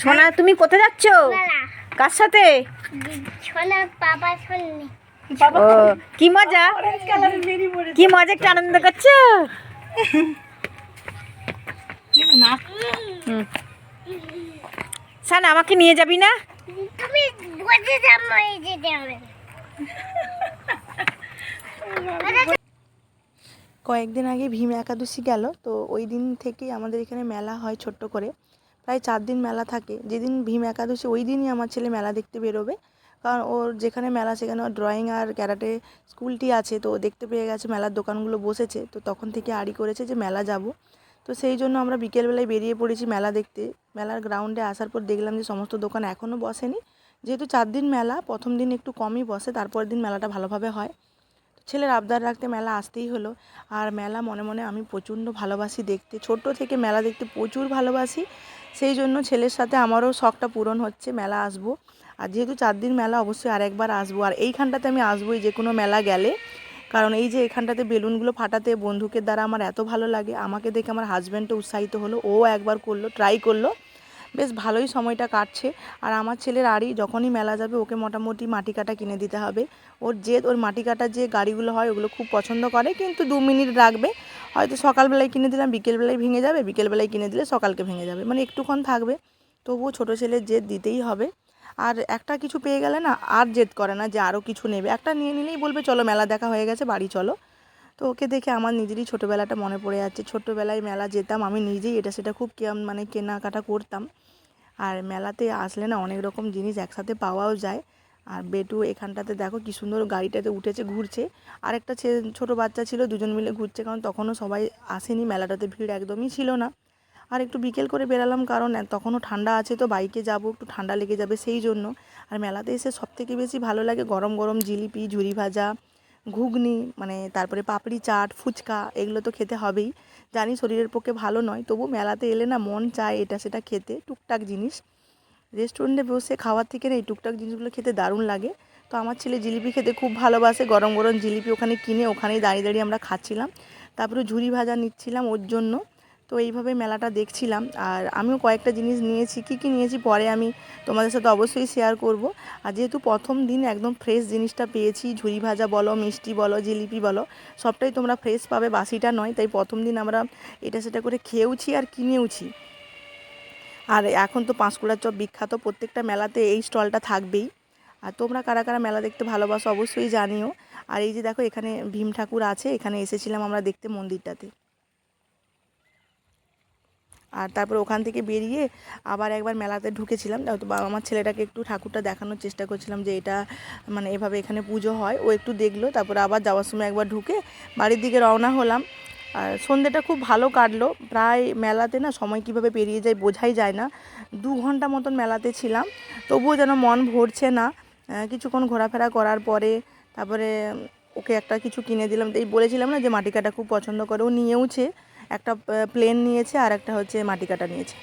সোনা তুমি কোথায় যাচ্ছ? কার সাথে? সোনার বাবা ও কি মজা? কি মজা একটা আনন্দ করছ। সানা আমাকে নিয়ে যাবি না? তুমি কয়েকদিন আগে ভীম একাদশী গেল তো ওই দিন থেকেই আমাদের এখানে মেলা হয় ছোট্ট করে। প্রায় চার দিন মেলা থাকে। যেদিন ভীম একাদশী, ওই দিনই আমার ছেলে মেলা দেখতে বেরোবে। কারণ ওর যেখানে মেলা, সেখানে ওর ড্রয়িং আর ক্যারাটে স্কুলটি আছে, তো দেখতে পেয়ে গেছে, মেলার দোকানগুলো বসেছে। তো তখন থেকে আড়ি করেছে যে মেলা যাব। তো সেই জন্য আমরা বিকেলবেলায় বেরিয়ে পড়েছি মেলা দেখতে। মেলার গ্রাউন্ডে আসার পর দেখলাম যে সমস্ত দোকান এখনও বসেনি। যেহেতু চার দিন মেলা, প্রথম দিন একটু কমই বসে তারপরের দিন মেলাটা ভালোভাবে হয়। ছেলের আবদার রাখতে মেলা আসতেই হলো। আর মেলা মনে মনে আমি প্রচণ্ড ভালোবাসি দেখতে। ছোট্ট থেকে মেলা দেখতে প্রচুর ভালোবাসি। সেই জন্য ছেলের সাথে আমারও শখটা পূরণ হচ্ছে, মেলা আসব। আর যেহেতু চার দিন মেলা, অবশ্যই আরেকবার আসব। আর এইখানটাতে আমি আসবোই যে কোনো মেলা গেলে। কারণ এই যে এখানটাতে বেলুনগুলো ফাটাতে বন্ধুকের দ্বারা আমার এত ভালো লাগে, আমাকে দেখে আমার হাজব্যান্ডও উৎসাহিত হলো, ও একবার করল ট্রাই করল। বেশ ভালোই সময়টা কাটছে। আর আমার ছেলের আড়ি যখনই মেলা যাবে, ওকে মোটামুটি মাটি কাটা কিনে দিতে হবে। ওর যে, ওর মাটি কাটার যে গাড়িগুলো হয়, ওগুলো খুব পছন্দ করে, কিন্তু দু মিনিট রাখবে। হয়তো সকালবেলায় কিনে দিলাম, বিকেলবেলায় ভেঙে যাবে, বিকেলবেলায় কিনে দিলে সকালকে ভেঙে যাবে। মানে একটুক্ষণ থাকবে, তবুও ছোটো ছেলের জেদ দিতেই হবে। আর একটা কিছু পেয়ে গেলে না আর জেদ করে না যে আরও কিছু নেবে। একটা নিয়ে নিলেই বলবে, চলো মেলা দেখা হয়ে গেছে, বাড়ি চলো। তো ওকে দেখে আমার নিজেরই ছোটোবেলাটা মনে পড়ে যাচ্ছে। ছোট্টোবেলায় মেলা যেতাম, আমি নিজেই এটা সেটা খুব মানে কেনাকাটা করতাম। আর মেলাতে আসলে না অনেক রকম জিনিস একসাথে পাওয়াও যায়। আর বেটু এখানটাতে দেখো কি সুন্দর গাড়িটাতে উঠেছে, ঘুরছে। আর একটা ছোট বাচ্চা ছিল, দুজন মিলে ঘুরছে, কারণ তখনও সবাই আসেনি, মেলাটাতে ভিড় একদমই ছিল না। আর একটু বিকেল করে বেরালাম, কারণ তখনও ঠান্ডা আছে, তো বাইকে যাব, একটু ঠান্ডা লেগে যাবে সেই জন্য। আর মেলাতে এসে সবথেকে বেশি ভালো লাগে গরম গরম জিলিপি, ঝুরি ভাজা, ঘুগনি মানে তারপরে পাপড়ি চাট, ফুচকা, এগুলো তো খেতে হবেই। জানি শরীরের পক্ষে ভালো নয়, তবু মেলাতে এলে না মন চায় এটা সেটা খেতে, টুকটাক জিনিস। রেস্টুরেন্টে বসে খাওয়ার থেকে না এই টুকটাক জিনিসগুলো খেতে দারুণ লাগে। তো আমার ছেলে জিলিপি খেতে খুব ভালোবাসে, গরম গরম জিলিপি ওখানে কিনে ওখানেই দাঁড়িয়ে দাঁড়িয়ে আমরা খাচ্ছিলাম। তারপরে ঝুরি ভাজা নিচ্ছিলাম ওর জন্য। তো এইভাবে মেলাটা দেখছিলাম। আর আমিও কয়েকটা জিনিস নিয়েছি, কী কী নিয়েছি পরে আমি তোমাদের সাথে অবশ্যই শেয়ার করব। আর যেহেতু প্রথম দিন একদম ফ্রেশ জিনিসটা পেয়েছি, ঝুরি ভাজা বলো, মিষ্টি বলো, জিলিপি বলো, সবটাই তোমরা ফ্রেশ পাবে। বাসিটা নয়, তাই প্রথম দিন আমরা এটা সেটা করে খেয়েওছি আর কিনেওছি। আর এখন তো পাঁশকুড়ার চপ বিখ্যাত, প্রত্যেকটা মেলাতে এই স্টলটা থাকবেই। আর তোমরা কারা কারা মেলা দেখতে ভালোবাসো অবশ্যই জানিও। আর এই যে দেখো, এখানে ভীম ঠাকুর আছে, এখানে এসেছিলাম আমরা দেখতে মন্দিরটাতে। আর তারপর ওখান থেকে বেরিয়ে আবার একবার মেলাতে ঢুকেছিলাম। আমার ছেলেটাকে একটু ঠাকুরটা দেখানোর চেষ্টা করছিলাম যে এটা মানে এভাবে এখানে পুজো হয়। ও একটু দেখল, তারপর আবার যাওয়ার সময় একবার ঢুকে বাড়ির দিকে রওনা হলাম। আর সন্ধ্যেটা খুব ভালো কাটলো। প্রায় মেলাতে না সময় কীভাবে পেরিয়ে যায় বোঝাই যায় না। দু ঘণ্টা মতন মেলাতে ছিলাম। তবুও যেন মন ভরছে না। কিছুক্ষণ ঘোরাফেরা করার পরে তারপরে ওকে একটা কিছু কিনে দিলাম। এই বলেছিলাম না যে মাটি কাটা খুব পছন্দ করে। ও নিয়েওছে। একটা প্লেন নিয়েছে আর একটা হচ্ছে মাটি কাটা নিয়েছে।